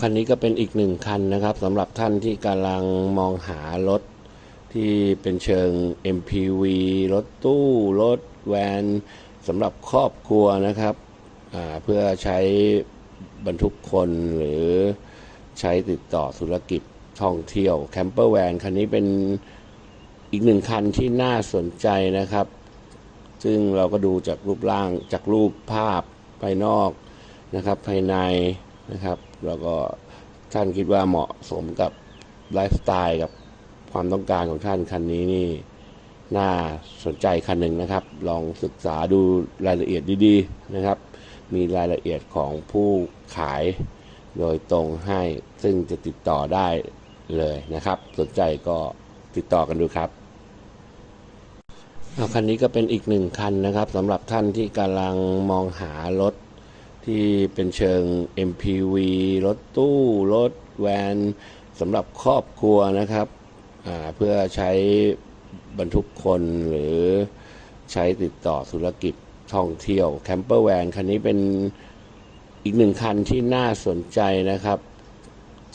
คันนี้ก็เป็นอีกหนึ่งคันนะครับสำหรับท่านที่กำลังมองหารถที่เป็นเชิง MPV รถตู้ รถแวนสำหรับครอบครัวนะครับเพื่อใช้บรรทุกคนหรือใช้ติดต่อธุรกิจท่องเที่ยวแคมเปอร์แวนคันนี้เป็นอีกหนึ่งคันที่น่าสนใจนะครับ ซึ่งเราก็ดูจากรูปร่างจากรูปภาพภายนอกนะครับ ภายใน นะครับ แล้วก็ท่านคิดว่าเหมาะสมกับไลฟ์สไตล์กับความต้องการของท่านคันนี้นี่น่าสนใจคันหนึ่งนะครับ ลองศึกษาดูรายละเอียดดีๆนะครับ มีรายละเอียดของผู้ขายโดยตรงให้ซึ่งจะติดต่อได้เลยนะครับ สนใจก็ติดต่อกันดูครับเอาคันนี้ก็เป็นอีกหนึ่งคันนะครับสำหรับท่านที่กำลังมองหารถ ที่เป็นเชิง MPV รถตู้ รถแวนสำหรับครอบครัวนะครับ เพื่อใช้บรรทุกคนหรือใช้ติดต่อธุรกิจท่องเที่ยวแคมเปอร์แวนคันนี้เป็นอีกหนึ่งคันที่น่าสนใจนะครับ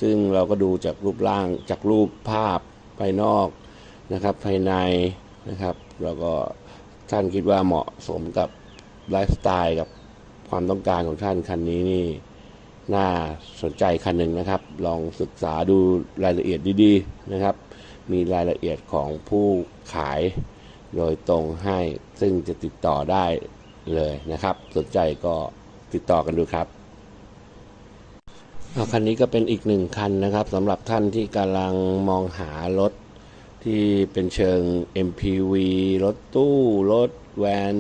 ซึ่งเราก็ดูจากรูปร่างจากรูปภาพภายนอกนะครับ ภายในนะครับ แล้วก็ท่านคิดว่าเหมาะสมกับไลฟ์สไตล์กับ ความต้องการของท่านคันนี้นี่น่าสนใจคันหนึ่งนะครับ ลองศึกษาดูรายละเอียดดีๆนะครับ มีรายละเอียดของผู้ขายโดยตรงให้ซึ่งจะติดต่อได้เลยนะครับ สนใจก็ติดต่อกันดูครับคันนี้ก็เป็นอีกหนึ่งคันนะครับสำหรับท่านที่กำลังมองหารถที่เป็นเชิง MPV รถตู้ รถแวน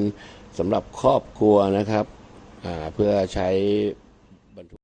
สำหรับครอบครัวนะครับ เพื่อใช้